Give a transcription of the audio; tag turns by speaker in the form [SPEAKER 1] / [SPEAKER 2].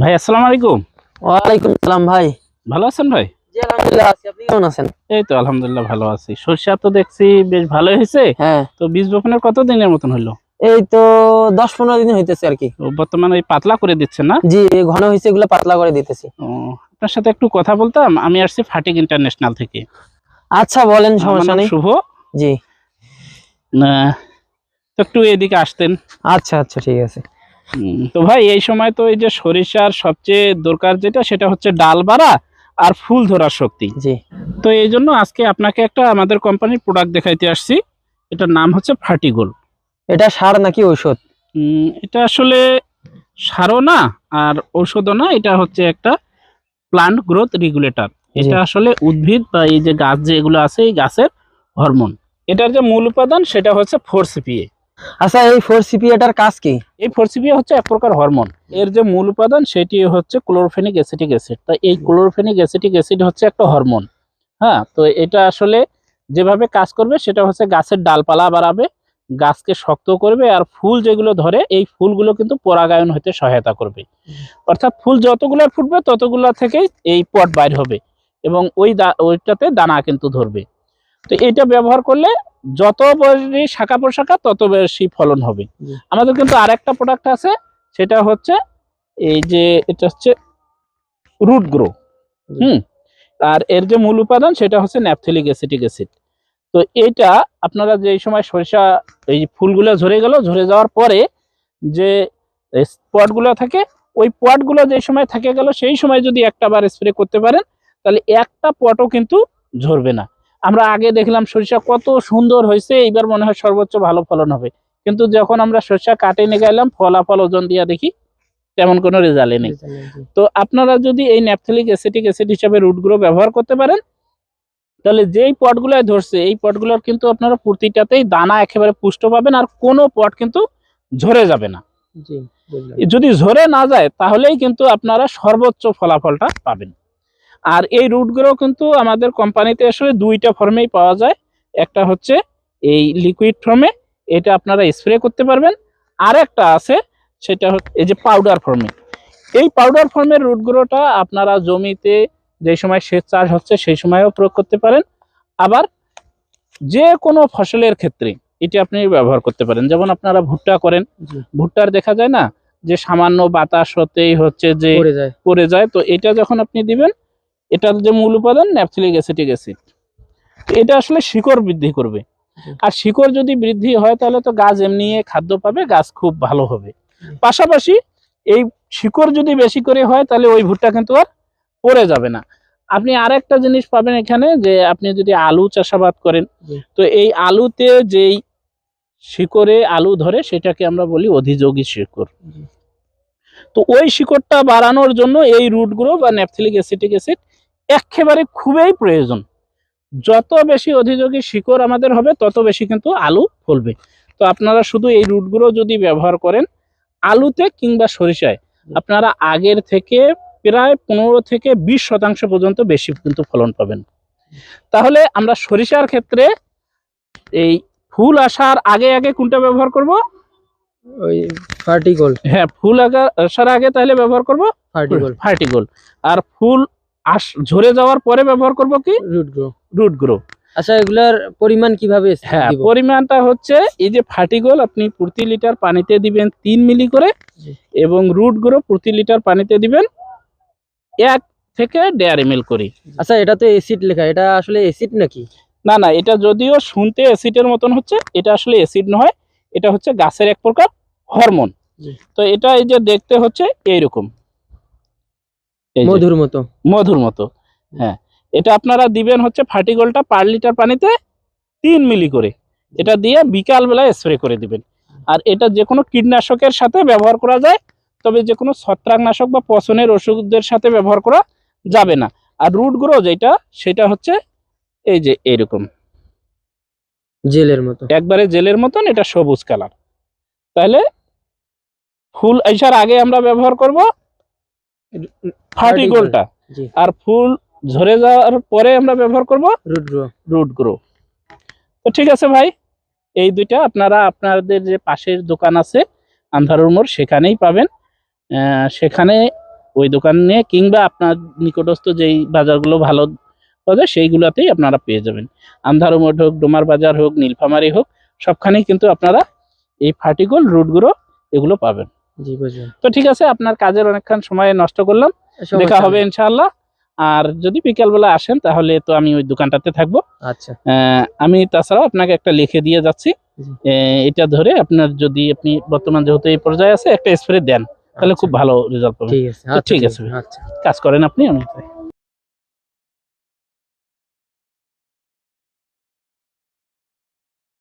[SPEAKER 1] ভাই আসসালামু আলাইকুম।
[SPEAKER 2] ওয়ালাইকুম সালাম ভাই।
[SPEAKER 1] ভালো আছেন ভাই? এই তো আলহামদুলিল্লাহ ভালো আছি। সরষা তো দেখছি বেশ ভালো হয়েছে।
[SPEAKER 2] হ্যাঁ।
[SPEAKER 1] তো বীজ বপনের কত দিনের মতন হলো?
[SPEAKER 2] এই তো দশ পনেরো দিন হইতেছে আর কি।
[SPEAKER 1] বর্তমানে পাতলা করে দিচ্ছেন না?
[SPEAKER 2] জি ঘন হয়েছে এগুলো পাতলা করে দিতেছি।
[SPEAKER 1] আপনার সাথে একটু কথা বলতাম। আমি আসছি ফাটিক ইন্টারন্যাশনাল থেকে।
[SPEAKER 2] আচ্ছা বলেন
[SPEAKER 1] আমার
[SPEAKER 2] সমস্যা নেই।
[SPEAKER 1] শুভ।
[SPEAKER 2] জি।
[SPEAKER 1] একটু এদিকে আসতেন।
[SPEAKER 2] আচ্ছা আচ্ছা ঠিক আছে।
[SPEAKER 1] তো ভাই এই সময় তো এই যে সরিষার সবচেয়ে দরকার যেটা সেটা হচ্ছে ডাল বাড়া আর ফুল ধরার শক্তি।
[SPEAKER 2] জি।
[SPEAKER 1] তো এই জন্য আজকে আপনাকে একটা আমাদের কোম্পানির প্রোডাক্ট দেখাইতে আসছি। এটার নাম হচ্ছে ফার্টিগোল
[SPEAKER 2] এটা সার নাকি ঔষধ?
[SPEAKER 1] এটা আসলে সারও না আর ঔষধও না এটা হচ্ছে একটা প্লান্ট গ্রোথ রেগুলেটর এটা আসলে উদ্ভিদ বা এই যে গাছ যেগুলো আছে এই গাছের হরমোন এটার যে মূল উপাদান সেটা হচ্ছে ফোর সিপিএ
[SPEAKER 2] আচ্ছা এই ফোর সিপি এটার কাজ কি?
[SPEAKER 1] এই ফোর সিপিএ হচ্ছে এক প্রকার হরমোন। এর যে মূল উপাদান সেটি হচ্ছে ক্লোরোফেনিক অ্যাসিটিক অ্যাসিড। তা এই ক্লোরোফেনিক অ্যাসিটিক অ্যাসিড হচ্ছে একটা হরমোন। হ্যাঁ তো এটা আসলে যেভাবে কাজ করবে সেটা হচ্ছে গাছের ডালপালা বাড়াবে গাছকে শক্ত করবে আর ফুল যেগুলো ধরে এই ফুলগুলো কিন্তু পরাগায়ন হতে সহায়তা করবে। অর্থাৎ ফুল যতগুলো ফুটবে ততগুলো থেকেই এই পট বাইর হবে এবং ওই দা- ওইটাতে দানা কিন্তু ধরবে। তো এটা ব্যবহার করলে যত বেশি শাখা প্রশাখা তত বেশি ফলন হবে। আমাদের কিন্তু আরেকটা প্রোডাক্ট আছে সেটা হচ্ছে এই যে এটা হচ্ছে রুট গ্রো হুম? আর এর যে মূল উপাদান সেটা হচ্ছে ন্যাপথেলিক অ্যাসিটিক অ্যাসিড তো এইটা আপনারা যে সময় সরিষা এই ফুলগুলো ঝরে গেল ঝরে যাওয়ার পরে যে স্পটগুলো থাকে ওই পটগুলো যে সময় থেকে গেল সেই সময় যদি একটা বার স্প্রে করতে পারেন তাহলে একটা পটও কিন্তু ঝরবে না। আমরা আগে দেখলাম সরিষা কত সুন্দর হয়েছে এইবার মনে হয় সর্বোচ্চ ভালো ফলন হবে। কিন্তু যখন আমরা সরিষা কাটে নিয়ে গেলাম ফলাফল ওজন দিয়া দেখি তেমন কোনো রেজাল্টে নেই। তো আপনারা যদি এই ন্যাপথেলিক অ্যাসিটিক অ্যাসিড হিসাবে রুটগুলো ব্যবহার করতে পারেন তাহলে যেই পটগুলোয় ধরছে এই পটগুলোর কিন্তু আপনারা প্রতিটাতেই দানা একেবারে পুষ্ট পাবেন আর কোনো পট কিন্তু ঝরে যাবে না। যদি ঝরে না যায় তাহলেই কিন্তু আপনারা সর্বোচ্চ ফলাফলটা পাবেন। আর এই রুটগুলো কিন্তু আমাদের কোম্পানিতে আসলে দুইটা ফর্মেই পাওয়া যায়। একটা হচ্ছে এই লিকুইড ফর্মে এটা আপনারা স্প্রে করতে পারবেন। আর একটা আছে সেটা হচ্ছে এই যে পাউডার ফর্মে এই পাউডার ফর্মের রুটগুলোটা আপনারা জমিতে যে সময় সেচ চাষ হচ্ছে সেই সময়ও প্রয়োগ করতে পারেন। আবার যে কোনো ফসলের ক্ষেত্রে এটি আপনি ব্যবহার করতে পারেন। যেমন আপনারা ভুট্টা করেন ভুট্টার দেখা যায় না? যে সামান্য বাতাস হতেই হচ্ছে যে
[SPEAKER 2] পড়ে যায়।
[SPEAKER 1] পড়ে যায়। তো এটা যখন আপনি দিবেন এটার যে মূল উপাদান ন্যাপথিলিক অ্যাসিটিক অ্যাসিড এটা আসলে শিকড় বৃদ্ধি করবে। আর শিকড় যদি বৃদ্ধি হয় তাহলে তো গাছ এমনি খাদ্য পাবে গাছ খুব ভালো হবে। পাশাপাশি এই শিকড় যদি বেশি করে হয় তাহলে ওই ভুট্টা কিন্তু আর পড়ে যাবে না। আপনি আরেকটা জিনিস পাবেন এখানে যে আপনি যদি আলু চাষাবাদ করেন তো এই আলুতে যেই শিকড়ে আলু ধরে সেটাকে আমরা বলি অধিযোগী শিকড়। তো ওই শিকড়টা বাড়ানোর জন্য এই রুটগুলো বা ন্যাপথিলিক অ্যাসিটিক অ্যাসিড একেবারে খুবই প্রয়োজন। যত বেশি অধিযোগী শিকড় আমাদের হবে তত বেশি কিন্তু আলু ফলবে। তো আপনারা শুধু এই রুটগুলো যদি ব্যবহার করেন আলুতে কিংবা সরিষায় আপনারা আগের থেকে প্রায় পনেরো থেকে বিশ শতাংশ পর্যন্ত বেশি কিন্তু ফলন পাবেন। তাহলে আমরা সরিষার ক্ষেত্রে এই ফুল আসার আগে আগে কোনটা ব্যবহার করব?
[SPEAKER 2] ওই ফার্টিকল
[SPEAKER 1] হ্যাঁ ফুল আসার আগে তাহলে ব্যবহার করব?
[SPEAKER 2] ফার্টিগোল
[SPEAKER 1] ফার্টিগোল আর ফুল আস ঝরে যাওয়ার পরে ব্যবহার করব কি?
[SPEAKER 2] রুট গ্রো
[SPEAKER 1] রুট গ্রো
[SPEAKER 2] আচ্ছা এগুলার পরিমাণ কীভাবে
[SPEAKER 1] হ্যাঁ পরিমাণটা হচ্ছে এই যে ফার্টিগোল আপনি প্রতি লিটার পানিতে দিবেন তিন মিলি করে এবং রুট গ্রো প্রতি লিটার পানিতে দিবেন এক থেকে দেড় এম করে।
[SPEAKER 2] আচ্ছা এটা তো এসিড লেখা এটা আসলে এসিড নাকি?
[SPEAKER 1] না না এটা যদিও শুনতে অ্যাসিডের মতন হচ্ছে এটা আসলে অ্যাসিড নয় এটা হচ্ছে গাছের এক প্রকার হরমোন। তো এটা এই যে দেখতে হচ্ছে এইরকম।
[SPEAKER 2] মধুর মতো।
[SPEAKER 1] মধুর মতো হ্যাঁ। এটা আপনারা দিবেন হচ্ছে ফার্টিগলটা পার লিটার পানিতে তিন মিলি করে। এটা দিয়ে বিকাল বেলায় স্প্রে করে দিবেন। আর এটা যে কোনো কীটনাশকের সাথে ব্যবহার করা যায় তবে যে কোনো ছত্রাকনাশক বা পচনের ওষুধের সাথে ব্যবহার করা যাবে না। আর রুট গ্রো যেটা সেটা হচ্ছে এই যে এরকম।
[SPEAKER 2] জেলের মতো।
[SPEAKER 1] একবারে জেলের মতন এটা সবুজ কালার তাহলে ফুল আসার আগে আমরা ব্যবহার করব ফার্টিগোলটা
[SPEAKER 2] জি।
[SPEAKER 1] আর ফুল ঝরে যাওয়ার পরে আমরা ব্যবহার করব
[SPEAKER 2] রুট গ্রো
[SPEAKER 1] রুট গ্রো তো ঠিক আছে ভাই এই দুইটা আপনারা আপনাদের যে পাশের দোকান আছে আন্ধারুর মোড় সেখানেই পাবেন। আহ, সেখানে ওই দোকানে কিংবা আপনার নিকটস্থ যেই বাজারগুলো ভালো পাওয়া যায় সেইগুলোতেই আপনারা পেয়ে যাবেন। আন্ধারু মোড় হোক ডোমার বাজার হোক নীলফামারি হোক সবখানেই কিন্তু আপনারা এই ফার্টিকল রুটগুলো এগুলো পাবেন।
[SPEAKER 2] জি বুঝলাম।
[SPEAKER 1] তো ঠিক আছে আপনার কাজের অনেকক্ষণ সময় নষ্ট করলাম। দেখা হবে। ইনশাআল্লাহ। আর যদি বিকালবেলা আসেন তাহলে তো আমি ওই দোকানটাতে থাকব।
[SPEAKER 2] আচ্ছা।
[SPEAKER 1] আমি তাছাড়াও আপনাকে একটা লিখে দিয়ে যাচ্ছি। এটা ধরে আপনার যদি আপনি বর্তমান যেহেতু এই পর্যায়ে আছে একটা স্প্রে দেন তাহলে খুব
[SPEAKER 2] আচ্ছা,
[SPEAKER 1] ভালো রেজাল্ট পাবেন।
[SPEAKER 2] ঠিক আছে।
[SPEAKER 1] ঠিক আছে
[SPEAKER 2] আচ্ছা।
[SPEAKER 1] কাজ করেন আপনি আমি।